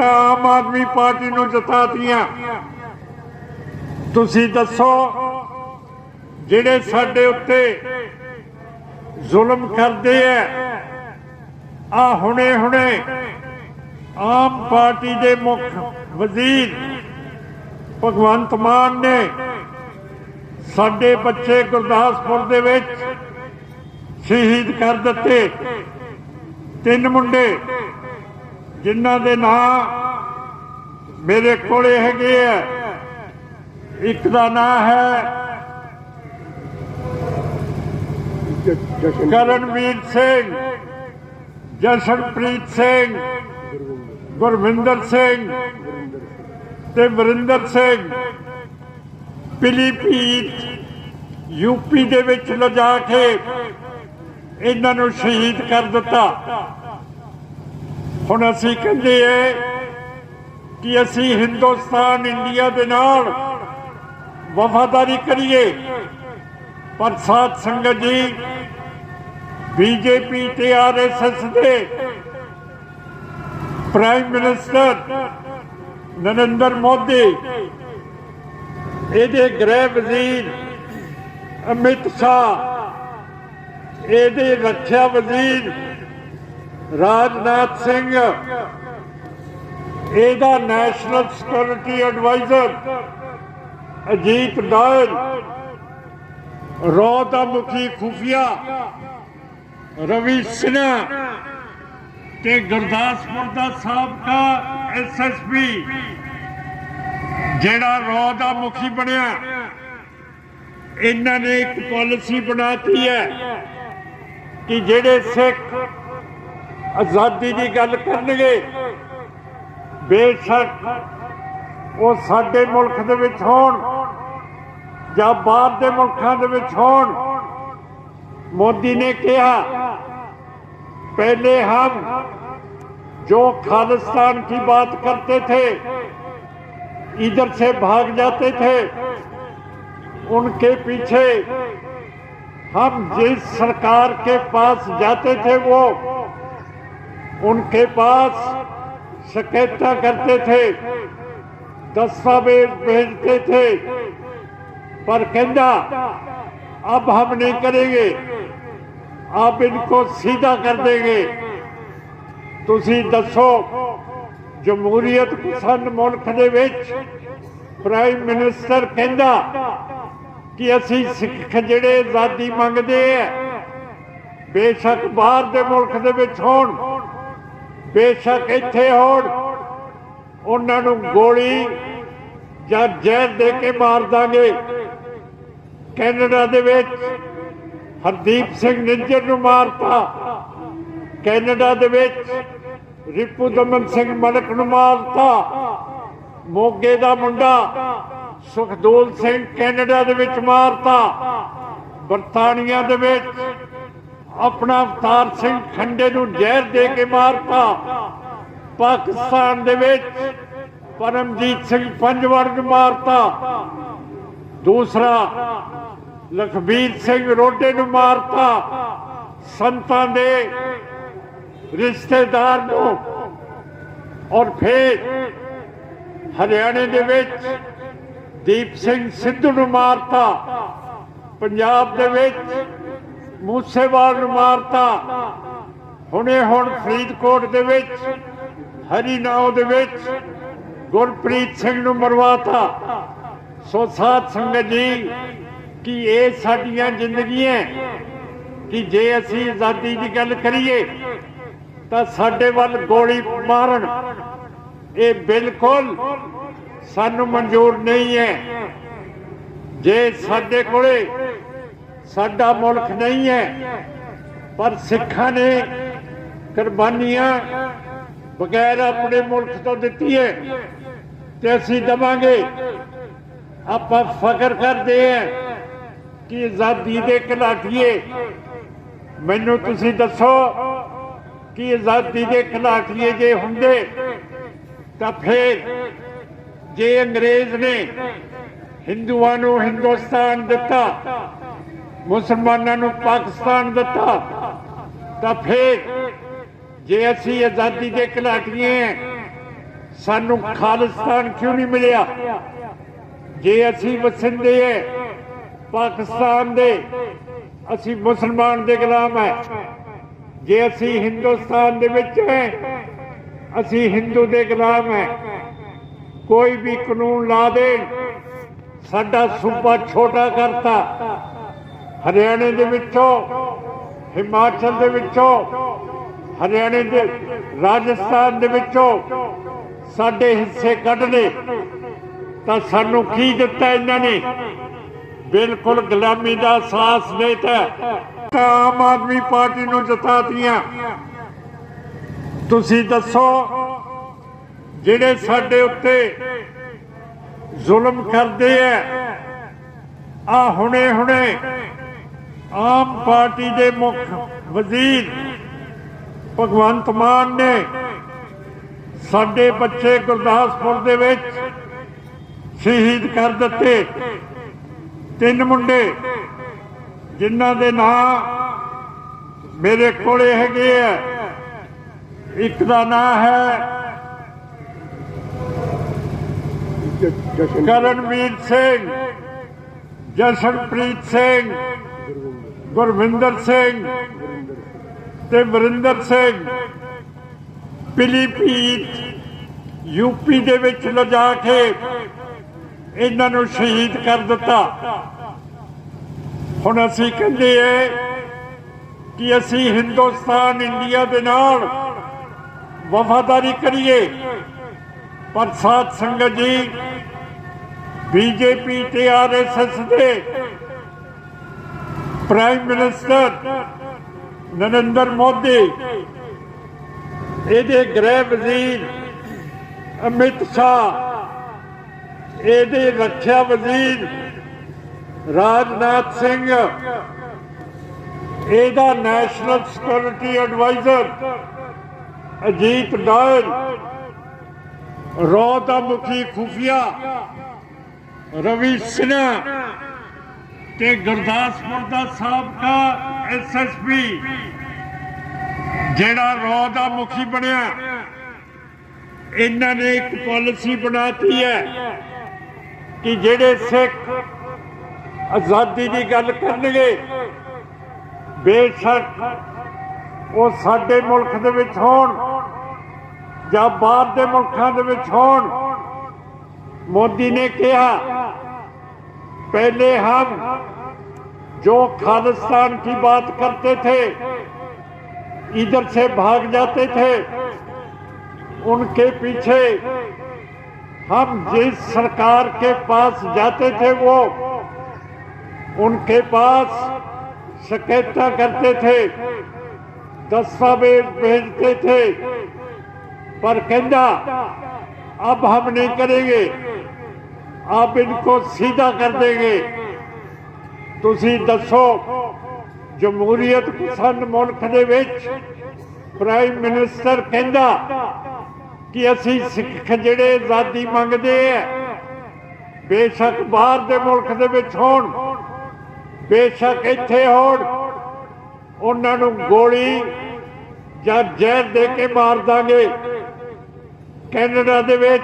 ਵੋਟਾਂ ਆਮ ਆਦਮੀ ਪਾਰਟੀ ਨੂੰ ਜਿਤਾਤੀਆਂ। ਤੁਸੀਂ ਦੱਸੋ, ਜਿਹੜੇ ਸਾਡੇ ਉੱਤੇ ਜ਼ੁਲਮ ਕਰਦੇ ਐ ਆ ਹੁਣੇ ਹੁਣੇ ਆਮ ਪਾਰਟੀ ਦੇ ਮੁੱਖ ਵਜ਼ੀਰ ਭਗਵੰਤ ਮਾਨ ਨੇ ਸਾਡੇ ਬੱਚੇ ਗੁਰਦਾਸਪੁਰ ਦੇ ਵਿੱਚ ਸ਼ਹੀਦ ਕਰ ਦਿੱਤੇ। ਤਿੰਨ ਮੁੰਡੇ ਜਿਨ੍ਹਾਂ ਦੇ ਨਾਂ ਮੇਰੇ ਕੋਲੇ ਹੈਗੇ ਆ। ਇੱਕ ਦਾ ਨਾਂ ਹੈ ਕਰਨਵੀਰ ਸਿੰਘ, ਜਸ਼ਨਪ੍ਰੀਤ ਸਿੰਘ, ਗੁਰਵਿੰਦਰ ਸਿੰਘ ਤੇ ਵਰਿੰਦਰ ਸਿੰਘ। ਪਿਲੀਪੀਤ ਯੂਪੀ ਦੇ ਵਿੱਚ ਲਿਜਾ ਕੇ ਇਹਨਾਂ ਨੂੰ ਸ਼ਹੀਦ ਕਰ ਦਿੱਤਾ। ਹੁਣ ਅਸੀਂ ਕਹਿੰਦੇ ਏ ਕਿ ਅਸੀਂ ਹਿੰਦੁਸਤਾਨ, ਇੰਡੀਆ ਦੇ ਨਾਲ ਵਫਾਦਾਰੀ ਕਰੀਏ। ਪਰ ਸਾਧ ਸੰਗਤ ਜੀ, ਬੀਜੇਪੀ ਤੇ ਆਰਐਸਐਸ ਦੇ ਪ੍ਰਾਈਮ ਮਿਨਿਸਟਰ ਨਰਿੰਦਰ ਮੋਦੀ, ਇਹਦੇ ਗ੍ਰਹਿ ਵਜ਼ੀਰ ਅਮਿਤ ਸ਼ਾਹ, ਇਹਦੇ ਰੱਖਿਆ ਵਜ਼ੀਰ ਰਾਜਨਾਥ ਸਿੰਘ, ਇਹਦਾ national security adviser Ajit Doval ਰੌ ਦਾ ਮੁਖੀ ਖੁਫੀਆ ਰਵੀ ਸਿਨਹਾ ਤੇ ਗੁਰਦਾਸਪੁਰ ਦਾ ਸਾਬਕਾ ਐਸਐਸਪੀ ਜਿਹੜਾ ਰੌ ਦਾ ਮੁਖੀ ਬਣਿਆ। ਇਹਨਾਂ ਨੇ ਇੱਕ ਪਾਲਿਸੀ ਬਣਾਤੀ ਹੈ ਕਿ ਜਿਹੜੇ ਸਿੱਖ ਆਜ਼ਾਦੀ ਦੀ ਗੱਲ ਕਰਨਗੇ ਬੇਸ਼ੱਕ ਉਹ ਸਾਡੇ ਮੁਲਕ ਦੇ ਵਿੱਚ ਹੋਣ ਜਾਂ ਬਾਹਰ ਦੇ ਮੁਲਕਾਂ ਦੇ ਵਿੱਚ ਹੋਣ ਮੋਦੀ ਨੇ ਕਿਹਾ पहले हम जो खालिस्तान की बात करते थे इधर से भाग जाते थे उनके पीछे हम जिस सरकार के पास जाते थे वो उनके पास शिकायता करते थे दस्तावेज भेजते थे पर कहना अब हम नहीं करेंगे आप इनको सीधा कर देंगे ਤੁਸੀਂ ਦੱਸੋ ਜਮਹੂਰੀਅਤ ਪਸੰਦ ਮੁਲਕ ਦੇ ਵਿੱਚ ਪ੍ਰਾਈਮ ਮਿਨਿਸਟਰ ਕਹਿੰਦਾ ਕਿ ਅਸੀਂ ਸਿੱਖ ਜਿਹੜੇ ਆਜ਼ਾਦੀ ਮੰਗਦੇ ਆ ਬੇਸ਼ੱਕ ਬਾਹਰ ਦੇ ਮੁਲਕ ਦੇ ਵਿੱਚ ਹੋਣ ਬੇਸ਼ੱਕ ਇੱਥੇ ਹੋਣ। ਉਹਨਾਂ ਨੂੰ ਗੋਲੀ ਜਾਂ ਜ਼ਹਿਰ ਦੇ ਕੇ ਮਾਰ ਦਾਂਗੇ। ਕੈਨੇਡਾ ਦੇ ਵਿੱਚ ਹਰਦੀਪ ਸਿੰਘ ਨਿੱਜਰ ਨੂੰ ਮਾਰਤਾ। ਕੈਨੇਡਾ ਦੇ ਵਿੱਚ ਰਿਪੂ ਦਮਨ ਸਿੰਘ ਮਲਕ ਨੂੰ ਮਾਰਤਾ। ਮੋਗੇ ਦਾ ਮੁੰਡਾ ਸੁਖਦੋਲ ਸਿੰਘ ਕੈਨੇਡਾ ਦੇ ਵਿੱਚ ਮਾਰਤਾ। ਬਰਤਾਨੀਆ ਦੇ ਵਿੱਚ ਆਪਣਾ ਅਵਤਾਰ ਸਿੰਘ ਖੰਡੇ ਨੂੰ ਜ਼ਹਿਰ ਦੇ ਕੇ ਮਾਰਤਾ। ਪਾਕਿਸਤਾਨ ਦੇ ਵਿੱਚ ਪਰਮਜੀਤ ਸਿੰਘ ਪੰਜਵੜ ਨੂੰ ਮਾਰਤਾ। ਦੂਸਰਾ ਲਖਬੀਰ ਸਿੰਘ ਰੋਡੇ ਨੂੰ ਮਾਰਤਾ। ਸੰਤਾਂ ਦੇ ਰਿਸ਼ਤੇਦਾਰ ਨੂੰ। ਔਰ ਫਿਰ ਹਰਿਆਣੇ ਦੇ ਵਿੱਚ ਦੀਪ ਸਿੰਘ ਸਿੱਧੂ ਨੂੰ ਮਾਰਤਾ। ਪੰਜਾਬ ਦੇ ਵਿੱਚ ਮੂਸੇਵਾਲ ਨੂੰ ਮਾਰਤਾ। ਹੁਣੇ ਹੁਣ ਫਰੀਦਕੋਟ ਦੇ ਵਿੱਚ, ਹਰੀ ਹਰੀਨਾਉ ਦੇ ਵਿੱਚ ਗੁਰਪ੍ਰੀਤ ਸਿੰਘ ਨੂੰ ਮਰਵਾਤਾ। ਸੋ ਸਾਧ ਸੰਗਤ ਜੀ, ਕਿ ਇਹ ਸਾਡੀਆਂ ਜ਼ਿੰਦਗੀਆਂ, ਕਿ ਜੇ ਅਸੀਂ ਆਜ਼ਾਦੀ ਦੀ ਗੱਲ ਕਰੀਏ, ਤਾਂ ਸਾਡੇ ਵੱਲ ਗੋਲੀ ਮਾਰਨ, ਇਹ ਬਿਲਕੁਲ ਸਾਨੂੰ ਮਨਜ਼ੂਰ ਨਹੀਂ ਹੈ। ਜੇ ਸਾਡੇ ਕੋਲੇ ਸਾਡਾ ਮੁਲਕ ਨਹੀਂ ਹੈ, ਪਰ ਸਿੱਖਾਂ ਨੇ ਕੁਰਬਾਨੀਆਂ ਬਗੈਰ ਆਪਣੇ ਮੁਲਕ ਤੋਂ ਦਿੱਤੀ ਹੈ ਤੇ ਅਸੀਂ ਦਵਾਂਗੇ, ਆਪਾਂ ਫਕਰ ਕਰਦੇ ਹਾਂ ਕਿ ਆਜ਼ਾਦੀ ਦੇ ਘਲਾਟੀਏ। ਮੈਨੂੰ ਤੁਸੀਂ ਦੱਸੋ ਕਿ ਆਜ਼ਾਦੀ ਦੇ ਘਲਾਟੀਏ ਜੇ ਹੁੰਦੇ, ਤਾਂ ਫੇਰ ਜੇ ਅੰਗਰੇਜ਼ ਨੇ ਹਿੰਦੂਆਂ ਨੂੰ ਹਿੰਦੁਸਤਾਨ ਦਿੱਤਾ ਮੁਸਲਮਾਨਾਂ ਨੂੰ ਪਾਕਿਸਤਾਨ ਦਿੱਤਾ। ਤਾਂ ਫੇਰ ਜੇ ਅਸੀਂ ਆਜ਼ਾਦੀ ਦੇ ਘਲਾਟੀਏ, ਸਾਨੂੰ ਖਾਲਿਸਤਾਨ ਕਿਉਂ ਨਹੀਂ ਮਿਲਿਆ? ਜੇ ਅਸੀਂ ਵਸਿੰਦੇ ਹੈ ਪਾਕਿਸਤਾਨ ਦੇ, ਅਸੀਂ ਮੁਸਲਮਾਨ ਦੇ ਗੁਲਾਮ ਹੈ ਜੇ ਅਸੀਂ ਹਿੰਦੁਸਤਾਨ ਦੇ ਵਿੱਚ ਹੈ ਅਸੀਂ ਹਿੰਦੂ ਦੇ ਗੁਲਾਮ ਹੈ ਕੋਈ ਵੀ ਕਾਨੂੰਨ ਲਾ ਦੇਣ, ਸਾਡਾ ਸੂਬਾ ਛੋਟਾ ਕਰਤਾ। ਹਰਿਆਣੇ ਦੇ ਵਿੱਚੋਂ, ਹਿਮਾਚਲ ਦੇ ਵਿੱਚੋਂ, ਹਰਿਆਣੇ ਦੇ ਰਾਜਸਥਾਨ ਦੇ ਵਿੱਚੋਂ ਸਾਡੇ ਹਿੱਸੇ ਕੱਢ ਲਏ ਤਾਂ ਸਾਨੂੰ ਕੀ ਦਿੱਤਾ ਇਹਨਾਂ ਨੇ? ਬਿਲਕੁਲ ਗੁਲਾਮੀ ਦਾ ਅਹਿਸਾਸ ਦੇਤਾ। ਤਾਂ ਆਮ ਆਦਮੀ ਪਾਰਟੀ ਨੂੰ ਜਿਤਾਤੀਆਂ। ਤੁਸੀਂ ਦੱਸੋ, ਜਿਹੜੇ ਸਾਡੇ ਉੱਤੇ ਜ਼ੁਲਮ ਕਰਦੇ ਐ ਆ ਹੁਣੇ ਹੁਣੇ ਆਮ ਪਾਰਟੀ ਦੇ ਮੁੱਖ ਵਜ਼ੀਰ ਭਗਵੰਤ ਮਾਨ ਨੇ ਸਾਡੇ ਬੱਚੇ ਗੁਰਦਾਸਪੁਰ ਦੇ ਵਿੱਚ ਸ਼ਹੀਦ ਕਰ ਦਿੱਤੇ। ਤਿੰਨ ਮੁੰਡੇ ਜਿਨ੍ਹਾਂ ਦੇ ਨਾਂ ਮੇਰੇ ਕੋਲੇ ਹੈਗੇ ਆ। ਇੱਕ ਦਾ ਨਾਂ ਹੈ ਕਰਨਵੀਰ ਸਿੰਘ ਜਸ਼ਨਪ੍ਰੀਤ ਸਿੰਘ। ਗੁਰਵਿੰਦਰ ਸਿੰਘ ਤੇ ਵਰਿੰਦਰ ਸਿੰਘ। ਪਿਲੀਪੀਤ ਯੂਪੀ ਦੇ ਵਿੱਚ ਲਿਜਾ ਕੇ ਇਹਨਾਂ ਨੂੰ ਸ਼ਹੀਦ ਕਰ ਦਿੱਤਾ। ਹੁਣ ਅਸੀਂ ਕਹਿੰਦੇ ਐ ਕਿ ਅਸੀਂ ਹਿੰਦੁਸਤਾਨ ਇੰਡੀਆ ਦੇ ਨਾਲ ਵਫਾਦਾਰੀ ਕਰੀਏ। ਪਰ ਸਾਧ ਸੰਗਤ ਜੀ, ਬੀਜੇਪੀ ਤੇ ਆਰਐਸਐਸ ਦੇ ਪ੍ਰਾਈਮ ਮਿਨਿਸਟਰ ਨਰਿੰਦਰ ਮੋਦੀ ਇਹਦੇ ਗ੍ਰਹਿ ਵਜ਼ੀਰ ਅਮਿਤ ਸ਼ਾਹ, ਇਹਦੇ ਰੱਖਿਆ ਵਜ਼ੀਰ ਰਾਜਨਾਥ ਸਿੰਘ, ਇਹਦਾ national security adviser Ajit Doval, ਰੌ ਦਾ ਮੁਖੀ ਖੁਫੀਆ ਰਵੀ ਸਿਨਹਾ। ਤੇ ਗੁਰਦਾਸਪੁਰ ਦਾ ਸਾਬਕਾ ਐਸਐਸਪੀ ਜਿਹੜਾ ਰੌ ਦਾ ਮੁਖੀ ਬਣਿਆ। ਇਹਨਾਂ ਨੇ ਇੱਕ ਪਾਲਿਸੀ ਬਣਾਤੀ ਹੈ ਕਿ ਜਿਹੜੇ ਸਿੱਖ ਆਜ਼ਾਦੀ ਦੀ ਗੱਲ ਕਰਨਗੇ, ਬੇਸ਼ੱਕ ਉਹ ਸਾਡੇ ਮੁਲਕ ਦੇ ਵਿੱਚ ਹੋਣ ਜਾਂ ਬਾਹਰ ਦੇ ਮੁਲਕਾਂ ਦੇ ਵਿੱਚ ਹੋਣ। ਮੋਦੀ ਨੇ ਕਿਹਾ पहले हम जो खालिस्तान की बात करते थे, इधर से भाग जाते थे, उनके पीछे हम जिस सरकार के पास जाते थे वो, उनके पास शिकायत करते थे दस्तावेज़ भेजते थे, पर कहना अब हम नहीं करेंगे। ਆਪ ਇਨਕੋ ਸਿੱਧਾ ਕਰ ਦੇਗੇ। ਤੁਸੀਂ ਦੱਸੋ, ਜਮਹੂਰੀਅਤ ਪਸੰਦ ਮੁਲਕ ਦੇ ਵਿੱਚ ਪ੍ਰਾਈਮ ਮਿਨਿਸਟਰ ਕਹਿੰਦਾ ਕਿ ਅਸੀਂ ਸਿੱਖ ਜਿਹੜੇ ਆਜ਼ਾਦੀ ਮੰਗਦੇ ਆ, ਬੇਸ਼ੱਕ ਬਾਹਰ ਦੇ ਮੁਲਕ ਦੇ ਵਿੱਚ ਹੋਣ, ਬੇਸ਼ੱਕ ਇੱਥੇ ਹੋਣ, ਉਹਨਾਂ ਨੂੰ ਗੋਲੀ ਜਾਂ ਜ਼ਹਿਰ ਦੇ ਕੇ ਮਾਰ ਦਾਂਗੇ। ਕੈਨੇਡਾ ਦੇ ਵਿੱਚ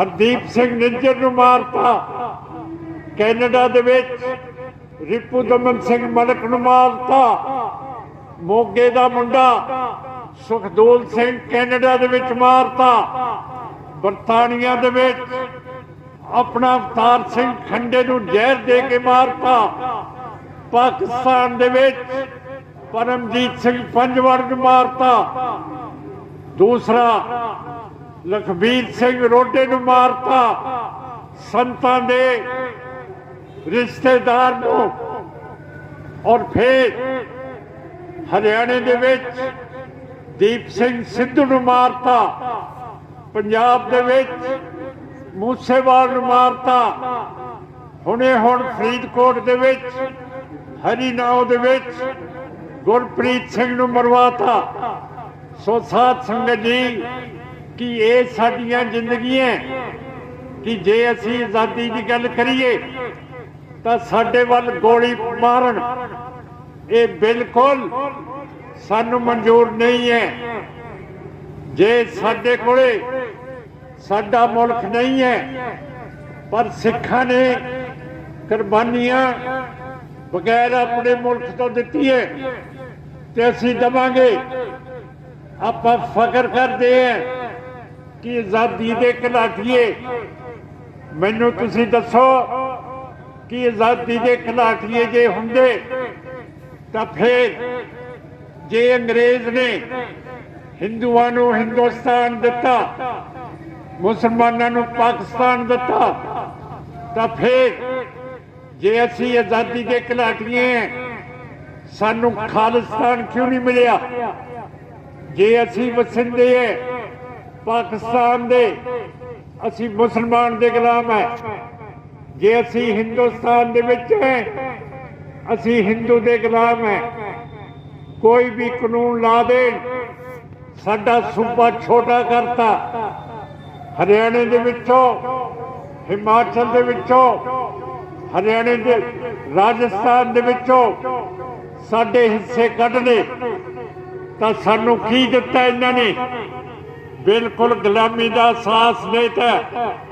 ਹਰਦੀਪ ਸਿੰਘ ਨਿੰਜਰ ਨੂੰ ਮਾਰਤਾ। ਕੈਨੇਡਾ ਦੇ ਵਿੱਚ ਰਿਪੂ ਦਮਨ ਸਿੰਘ ਮਲਕ ਨੂੰ ਮਾਰਤਾ। ਮੋਗੇ ਦਾ ਮੁੰਡਾ ਸੁਖਦੂਲ ਸਿੰਘ ਕੈਨੇਡਾ ਦੇ ਵਿੱਚ ਮਾਰਤਾ। ਬਰਤਾਨੀਆ ਦੇ ਵਿੱਚ ਆਪਣਾ ਅਵਤਾਰ ਸਿੰਘ ਖੰਡੇ ਨੂੰ ਜ਼ਹਿਰ ਦੇ ਕੇ ਮਾਰਤਾ। ਪਾਕਿਸਤਾਨ ਦੇ ਵਿੱਚ ਪਰਮਜੀਤ ਸਿੰਘ ਪੰਜਵੜ ਨੂੰ ਮਾਰਤਾ। ਦੂਸਰਾ ਲਖਬੀਰ ਸਿੰਘ ਰੋਡੇ ਨੂੰ ਮਾਰਤਾ। ਸੰਤਾਂ ਦੇ ਰਿਸ਼ਤੇਦਾਰ ਨੂੰ। ਔਰ ਫਿਰ ਹਰਿਆਣੇ ਦੇ ਵਿੱਚ ਦੀਪ ਸਿੰਘ ਸਿੱਧੂ ਨੂੰ ਮਾਰਤਾ। ਪੰਜਾਬ ਦੇ ਵਿੱਚ ਮੂਸੇਵਾਲ ਨੂੰ ਮਾਰਤਾ। ਹੁਣੇ ਹੁਣ ਫਰੀਦਕੋਟ ਦੇ ਵਿੱਚ ਹਰੀ ਹਰੀਨਾਓ ਦੇ ਵਿੱਚ ਗੁਰਪ੍ਰੀਤ ਸਿੰਘ ਨੂੰ ਮਰਵਾਤਾ। ਸੋ ਸਾਧ ਸੰਗਤ ਜੀ ਕਿ ਇਹ ਸਾਡੀਆਂ ਜ਼ਿੰਦਗੀਆਂ ਕਿ ਜੇ ਅਸੀਂ ਆਜ਼ਾਦੀ ਦੀ ਗੱਲ ਕਰੀਏ ਤਾਂ ਸਾਡੇ ਵੱਲ ਗੋਲੀ ਮਾਰਨ ਇਹ ਬਿਲਕੁਲ ਸਾਨੂੰ ਮਨਜ਼ੂਰ ਨਹੀਂ ਹੈ। ਜੇ ਸਾਡੇ ਕੋਲੇ ਸਾਡਾ ਮੁਲਕ ਨਹੀਂ ਹੈ, ਪਰ ਸਿੱਖਾਂ ਨੇ ਕੁਰਬਾਨੀਆਂ ਬਗੈਰ ਆਪਣੇ ਮੁਲਕ ਤੋਂ ਦਿੱਤੀ ਹੈ ਤੇ ਅਸੀਂ ਦਵਾਂਗੇ। ਆਪਾਂ ਫਖਰ ਕਰਦੇ ਹਾਂ। ਕਿ ਆਜ਼ਾਦੀ ਦੇ ਘਲਾਟੀਏ ਮੈਨੂੰ ਤੁਸੀਂ ਦੱਸੋ, ਕਿ ਆਜ਼ਾਦੀ ਦੇ ਘਲਾਟੀਏ ਜੇ ਹੁੰਦੇ, ਤਾਂ ਫਿਰ ਜੇ ਅੰਗਰੇਜ਼ ਨੇ ਹਿੰਦੂਆਂ ਨੂੰ ਹਿੰਦੁਸਤਾਨ ਦਿੱਤਾ, ਮੁਸਲਮਾਨਾਂ ਨੂੰ ਪਾਕਿਸਤਾਨ ਦਿੱਤਾ, ਤਾਂ ਫਿਰ ਜੇ ਅਸੀਂ ਆਜ਼ਾਦੀ ਦੇ ਘਲਾਟੀਏ ਸਾਨੂੰ ਖਾਲਿਸਤਾਨ ਕਿਉਂ ਨਹੀਂ ਮਿਲਿਆ? ਜੇ ਅਸੀਂ ਵਸਿੰਦੇ ਹੈ ਪਾਕਿਸਤਾਨ ਦੇ ਅਸੀਂ ਮੁਸਲਮਾਨ ਦੇ ਗੁਲਾਮ ਹੈ। ਜੇ ਅਸੀਂ ਹਿੰਦੁਸਤਾਨ ਦੇ ਵਿੱਚ ਹੈ, ਅਸੀਂ ਹਿੰਦੂ ਦੇ ਗੁਲਾਮ ਹੈ। ਕੋਈ ਵੀ ਕਾਨੂੰਨ ਲਾ ਦੇਣ, ਸਾਡਾ ਸੂਬਾ ਛੋਟਾ ਕਰਤਾ। ਹਰਿਆਣੇ ਦੇ ਵਿੱਚੋਂ, ਹਿਮਾਚਲ ਦੇ ਵਿੱਚੋਂ, ਹਰਿਆਣੇ ਦੇ, ਰਾਜਸਥਾਨ ਦੇ ਵਿੱਚੋਂ ਸਾਡੇ ਹਿੱਸੇ ਕੱਢ ਲਏ ਤਾਂ ਸਾਨੂੰ ਕੀ ਦਿੱਤਾ ਇਹਨਾਂ ਨੇ? ਬਿਲਕੁਲ ਗੁਲਾਮੀ ਦਾ ਅਹਿਸਾਸ ਹੈ